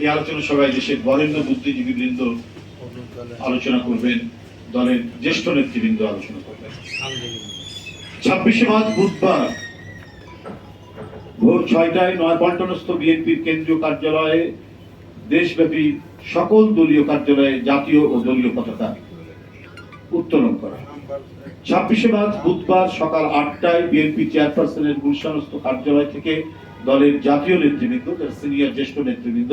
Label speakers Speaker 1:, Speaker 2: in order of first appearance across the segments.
Speaker 1: এই আলোচনা সভায় দেশের বরেণ্য বুদ্ধিজীবী বৃন্দ আলোচনা করবেন, দলের জ্যেষ্ঠ নেতৃবৃন্দ আলোচনা করবেন। ছাব্বিশে মার্চ বুধবার, ভোর ছয়টায় নয়াপল্টনস্থ বিএনপির কেন্দ্রীয় কার্যালয়ে দেশব্যাপী সকল দলীয় কার্যালয়ে জাতীয় ও দলীয় পতাকা উত্তোলন করা। ছাব্বিশে মার্চ বুধবার সকাল আটটায় বিএনপি চেয়ারপারসনের গুলশানস্থ কার্যালয় থেকে দলের জাতীয় নেতৃবৃন্দ যারা সিনিয়র জ্যেষ্ঠ নেতৃবৃন্দ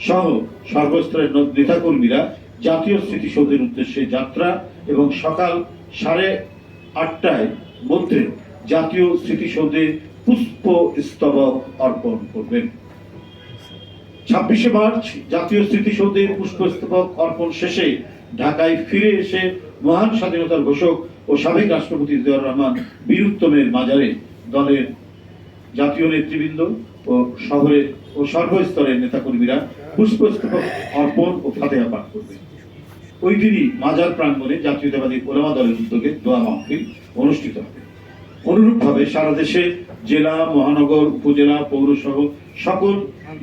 Speaker 1: সহ সর্বস্তরের নেতাকর্মীরা জাতীয় স্মৃতিসৌধের উদ্দেশ্যে যাত্রা এবং সকাল সাড়ে আটটায় মধ্যে জাতীয় স্মৃতিসৌধে পুষ্প স্তবক অর্পণ করবেন। ছাব্বিশে মার্চ জাতীয় স্মৃতিসৌধে পুষ্পস্তবক অর্পণ শেষে ঢাকায় ফিরে এসে মহান স্বাধীনতার ঘোষক ও সাবেক রাষ্ট্রপতি জিয়াউর রহমান বীরুত্তমের মাজারে দলের জাতীয় নেতৃবৃন্দ ও শহরের ও সর্বস্তরের নেতাকর্মীরা পুষ্পস্তবক অর্পণ ও ফাতেহা পাঠ করবে। ওই দিনই মাজার প্রাঙ্গণে জাতীয়তাবাদী ওলামা দলের উদ্যোগে দোয়া মাহফিল অনুষ্ঠিত হবে। অনুরূপভাবে সারা দেশে জেলা, মহানগর, উপজেলা, পৌরসহ সকল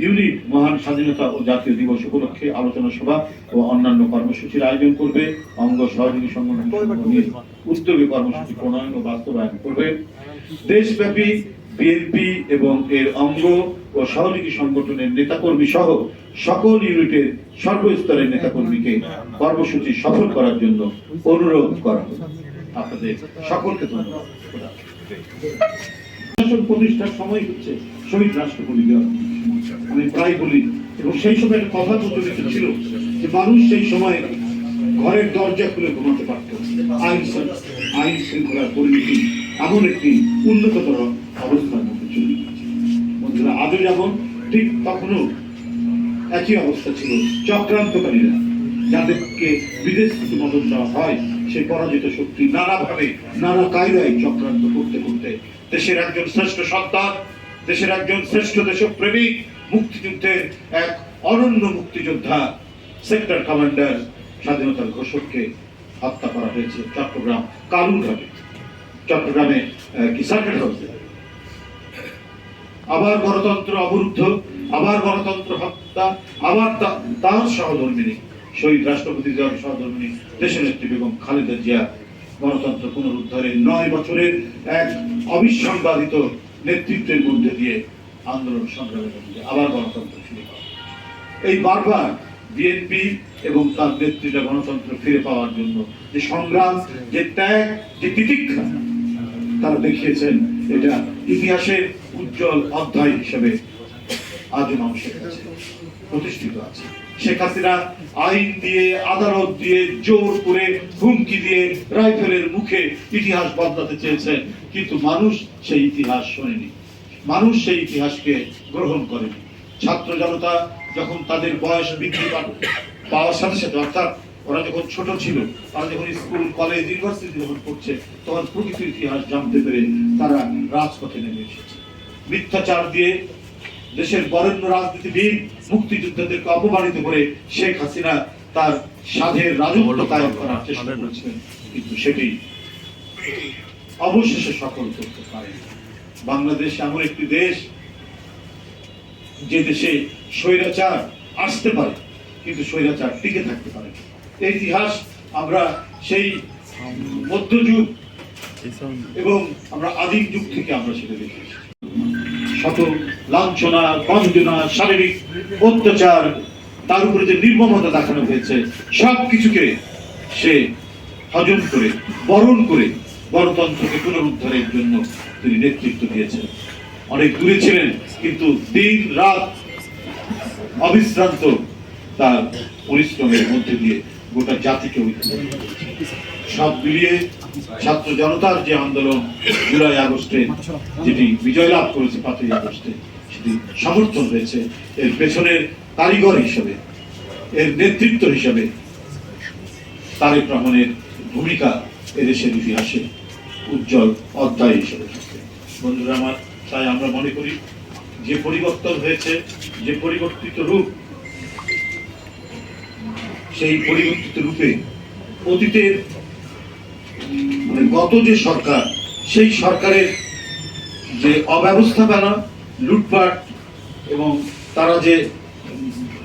Speaker 1: ইউনিট মহান স্বাধীনতা ও জাতীয় দিবস উপলক্ষে আলোচনা সভা ও অন্যান্য কর্মসূচির আয়োজন করবে। অঙ্গ সহযোগী সংগঠন উদ্যোগে কর্মসূচি প্রণয়ন ও বাস্তবায়ন করবে। দেশব্যাপী বিএনপি এবং এর অঙ্গ ও সহযোগী সংগঠনের নেতাকর্মী সহ সকল ইউনিটের সর্বস্তরের নেতাকর্মীকে কর্মসূচি সফল করার জন্য অনুরোধ করা হলো। আপনাদের সকলকে ধন্যবাদ। প্রতিষ্ঠার সময় হচ্ছে শহীদ রাষ্ট্রপতি। আমি প্রায় বলি, এবং সেই সময় কথা প্রচলিত ছিল যে মানুষ সেই সময় ঘরের দরজা খুলে ঘুমাতে পারত। আইন আইন শৃঙ্খলার পরিণতি এমন একটি উন্নততর অবস্থার মধ্যে বন্ধুরা, আজও যেমন ঠিক তখনও একই অবস্থা ছিল চক্রান্তকারীরা। যাদেরকে বিদেশ থেকে মদত দেওয়া হয়, সেই পরাজিত শক্তি নানাভাবে নানা কায়দায় চক্রান্ত করতে করতে দেশের একজন শ্রেষ্ঠ সন্তান, দেশের একজন শ্রেষ্ঠ দেশপ্রেমিক মুক্তিযুদ্ধের এক অনন্য মুক্তিযোদ্ধা, সেক্টর কমান্ডার স্বাধীনতার ঘোষককে হত্যা করা হয়েছে চট্টগ্রাম কালুরঘাটে। চট্টগ্রামে কি সার্কেট হাউসে? আবার গণতন্ত্র অবরুদ্ধ, আবার গণতন্ত্র হত্যা, আবার তার সহধর্মিনী, শহীদ রাষ্ট্রপতি জিয়ার সহধর্মিনী দেশনেত্রী বেগম খালেদা জিয়া গণতন্ত্র পুনরুদ্ধারের নয় বছরের এক অবিসংবাদিত নেতৃত্বের মধ্যে দিয়ে আন্দোলন সংগ্রামের মধ্যে আবার গণতন্ত্র ফিরে পাওয়া। এই বারবার বিএনপি এবং তার নেতৃত্বে গণতন্ত্র ফিরে পাওয়ার জন্য যে সংগ্রাম, যে ত্যাগ, যে তিতিক্ষা, তারা দেখিয়েছেন, এটা ইতিহাসের উজ্জ্বল অধ্যায় হিসেবে আজও মানুষের কাছে প্রতিষ্ঠিত আছে। শেখ হাসিনা আইন দিয়ে, আদালত দিয়ে, জোর করে হুমকি দিয়ে রাইফেলের মুখে ইতিহাস বদলাতে চেয়েছেন কিন্তু মানুষ সেই ইতিহাস শোনেনি। মানুষ সেই ইতিহাসকে গ্রহণ করেনি। ছাত্র জনতা যখন তাদের বয়স বৃদ্ধি পাওয়ার সাথে সাথে, অর্থাৎ ওরা যখন ছোট ছিল, তারা যখন স্কুল, কলেজ, ইউনিভার্সিটি যখন পড়ছে, তখন প্রকৃত ইতিহাস জানতে পেরে তারা রাজপথে নেমে এসেছে। মিথ্যাচার দিয়ে দেশের বরেণ্য রাজনীতিবিদ মুক্তিযোদ্ধাদেরকে অপমানিত করে শেখ হাসিনা তার সাধের রাজত্ব কায়েম করার চেষ্টা করেছিলেন কিন্তু সেটি অবশেষে সফল করতে পারে বাংলাদেশ এমন একটি দেশ যে দেশে স্বৈরাচার আসতে পারে কিন্তু স্বৈরাচার টিকে থাকতে পারে এই ইতিহাস আমরা সেই মধ্যযুগ এবং আমরা আদিম যুগ থেকে আমরা সেটা দেখেছি শত লাঞ্ছনা বঞ্চনা শারীরিক অত্যাচার, তার উপরে যে নির্মমতা দেখানো হয়েছে, সব কিছুকে সে হজম করে, বরণ করে গণতন্ত্রকে পুনরুদ্ধারের জন্য তিনি নেতৃত্ব দিয়েছেন। অনেক দূরে ছিলেন, কিন্তু দিন, রাত অবিশ্রান্ত তার পরিশ্রমের মধ্যে দিয়ে গোটা জাতিকে ঐক্য সব মিলিয়ে ছাত্র জনতার যে আন্দোলন জুলাই আগস্টে, যেটি বিজয় লাভ করেছে পাঁচই আগস্টে, সেটি সমর্থন হয়েছে। এর পেছনের কারিগর হিসেবে, এর নেতৃত্ব হিসেবে তারেক রহমানের ভূমিকা এদেশের ইতিহাসে উজ্জ্বল অধ্যায় হিসেবে থাকবে বন্ধুরা, আমার, তাই আমরা মনে করি, যে পরিবর্তন হয়েছে, যে পরিবর্তিত রূপ সেই পরিবর্তিত রূপে অতীতের মানে গত যে সরকার, সেই সরকারের যে অব্যবস্থাপনা, লুটপাট এবং তারা যে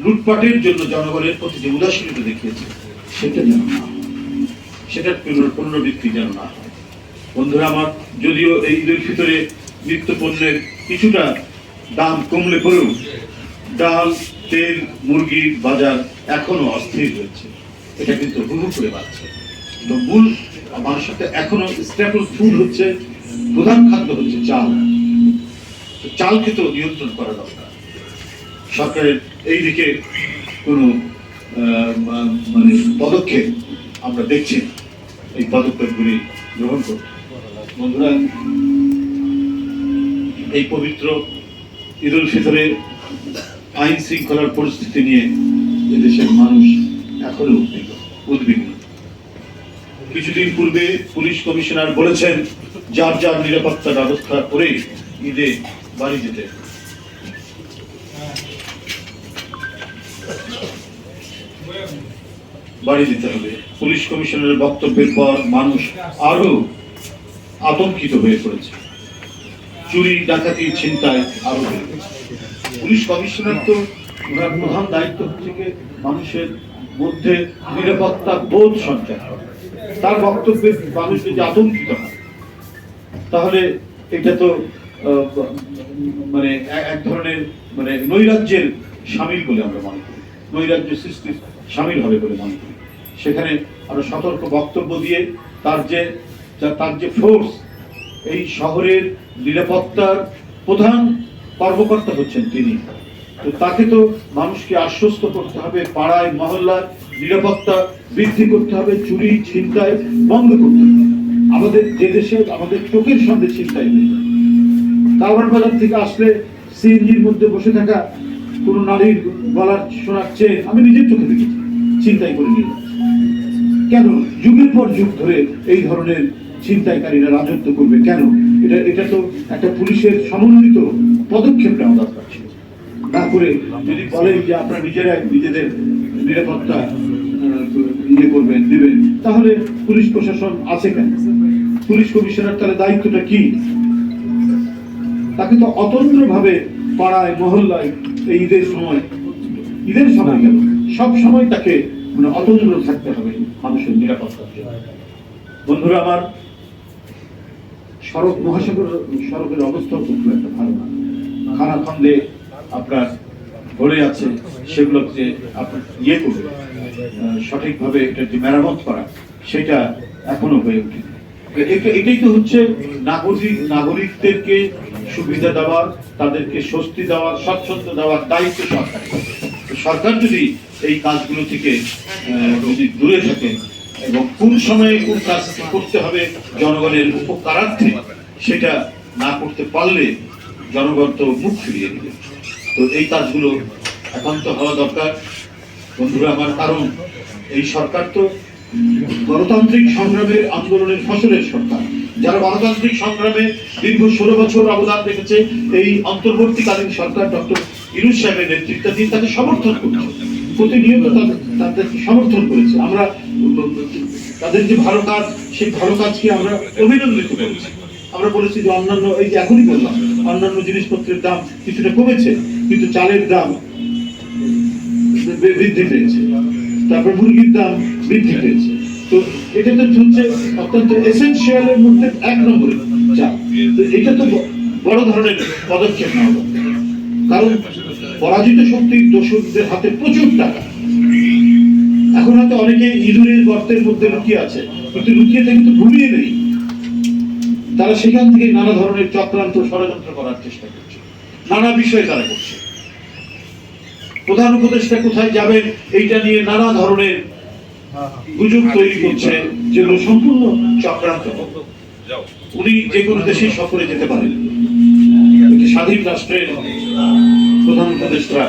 Speaker 1: লুটপাটের জন্য জনগণের প্রতি যে উদাসীনতা দেখিয়েছে, সেটা যেন না। সেটার পুনর- পুনরাবৃত্তি যেন না হয় বন্ধুরা আমার, যদিও এই ঈদের ভিতরে নিত্য পণ্যের কিছুটা দাম কমলে পড়েও ডাল তেল মুরগির বাজার এখনও অস্থির রয়েছে। এটা কিন্তু হুহু করে বাড়ছে। তো মূল মানুষের তো এখনও স্ট্যাপল ফুড হচ্ছে, প্রধান খাদ্য হচ্ছে চাল। চালকে তো নিয়ন্ত্রণ করা দরকার। সরকারের এই দিকে কোনো মানে পদক্ষেপ আমরা দেখছি। এই পদক্ষেপগুলি গ্রহণ করতে। বন্ধুরা, এই পবিত্র ঈদ উল ফিতরে আইন শৃঙ্খলার পরিস্থিতি নিয়ে এদেশের মানুষ এখনও উদ্বিগ্ন কিছুদিন পূর্বে পুলিশ কমিশনার বলেছেন, যার যার নিরাপত্তা ব্যবস্থা করে ঈদে বাড়ি যেতে বাড়ি দিতে হবে। পুলিশ কমিশনারের বক্তব্যের পর মানুষ আরও আতঙ্কিত হয়ে পড়েছে। চুরি ডাকাতি ছিনতাই আরও বেড়ে। পুলিশ কমিশনার তো ওনার প্রধান দায়িত্ব হচ্ছে মানুষের মধ্যে নিরাপত্তা বোধ সঞ্চার তার বক্তব্যে মানুষ যদি আতঙ্কিত হয়, তাহলে এটা তো মানে এক- ধরনের মানে নৈরাজ্যের সামিল বলে আমরা মনে করি। নৈরাজ্য সৃষ্টির সামিল হবে বলে মনে করি। সেখানে আমরা সতর্ক বক্তব্য দিয়ে তার যা- তার যে ফোর্স এই শহরের নিরাপত্তার প্রধান কর্মকর্তা হচ্ছেন তিনি। তো তাকে তো মানুষকে আশ্বস্ত করতে হবে, পাড়ায়, মহল্লায় নিরাপত্তা বৃদ্ধি করতে হবে, চুরি, ছিনতাই বন্ধ করতে হবে। আমাদের যে দেশে, আমাদের চোখের সামনে ছিনতাই যায়। কারবার বাজার থেকে আসলে সিএনজির মধ্যে বসে থাকা কোন নারীর গলার শোনার চেয়ে আমি নিজের চোখে দেখেছি চিন্তাই করে নিয়ে কেন? যুগের পর যুগ ধরে এই ধরনের ছিনতাইকারীরা রাজত্ব করবে কেন? এটা এটা তো একটা পুলিশের সমন্বিত পদক্ষেপ নেওয়া দরকার ছিল। না করে যদি বলেন যে আপনারা নিজেরাই নিজেদের নিরাপত্তা ইয়ে করবেন, দিবেন, তাহলে পুলিশ প্রশাসন আছে কেন? পুলিশ কমিশনার তাহলে দায়িত্বটা কি? তাকে তো অতন্ত্র ভাবে পাড়ায়, মহল্লায় এই ঈদের সময় ঈদের সময় কেন সব সময় তাকে মানে অতন্ত্র থাকতে হবে মানুষের নিরাপত্তার জন্য। বন্ধুরা, আমার সড়ক, মহাসাগর, সড়কের অবস্থা খুব একটা ভালো না। খানা খন্দে আপনার ভরে আছে সেগুলো যে আপনার ইয়ে করবে সঠিকভাবে এটা যে মেরামত করা, সেটা এখনও হয়ে ওঠেনি। এটাই তো হচ্ছে নাগরিক, নাগরিকদেরকে সুবিধা দেওয়ার, তাদেরকে স্বস্তি দেওয়ার স্বচ্ছন্দ দেওয়ার দায়িত্ব সরকার সরকার যদি এই কাজগুলো থেকে যদি দূরে থাকে, এবং কোন সময়ে কোন কাজ করতে হবে জনগণের উপকারার্থে, সেটা না করতে পারলে জনগণ তো মুখ ফিরিয়ে দিবে। তো এই কাজগুলো একান্ত হওয়া দরকার। বন্ধুরা, আমার কারণ, এই সরকার তো গণতান্ত্রিক সংগ্রামের আন্দোলনের ফসলের সরকার। যারা গণতান্ত্রিক সংগ্রামে দীর্ঘ ষোলো বছর অবদান রেখেছে, এই অন্তর্বর্তীকালীন সরকার ডক্টর ইরুজ সাহেবের নেতৃত্বাধীন তাকে সমর্থন করছে। প্রতিনিয়ত তাদের তাদেরকে সমর্থন করেছে। আমরা, তাদের যে ভালো কাজ, সেই ভালো কাজকে আমরা অভিনন্দিত করেছি। আমরা বলেছি যে অন্যান্য, এই যে এখনই বললাম, অন্যান্য জিনিসপত্রের দাম কিছুটা কমেছে, কিন্তু চালের দাম বৃদ্ধি পেয়েছে। তারপর মুরগির দাম বৃদ্ধি পেয়েছে। তো এটা তো হচ্ছে অত্যন্ত এসেনশিয়ালের মধ্যে এক নম্বরে চাল তো এটা তো বড় ধরনের পদক্ষেপ দরকার। কারণ পরাজিত শক্তির দোষকদের হাতে প্রচুর টাকা। এখন হয়তো অনেকে ইঁদুরের গর্তের মধ্যে লুকিয়ে আছে, কিন্তু লুকিয়ে থেকে তো ঘুমিয়ে নেই। তারা সেখান থেকে নানা ধরনের চক্রান্ত ষড়যন্ত্র করার চেষ্টা করছে। নানা বিষয় তারা করছে। প্রধান উপদেষ্টা কোথায় যাবেন, এইটা নিয়ে নানা ধরনের গুজব তৈরি করছে, যেগুলো সম্পূর্ণ চক্রান্ত। উনি যে কোনো দেশে সফরে যেতে পারেন। স্বাধীন রাষ্ট্রের প্রধান উপদেষ্টা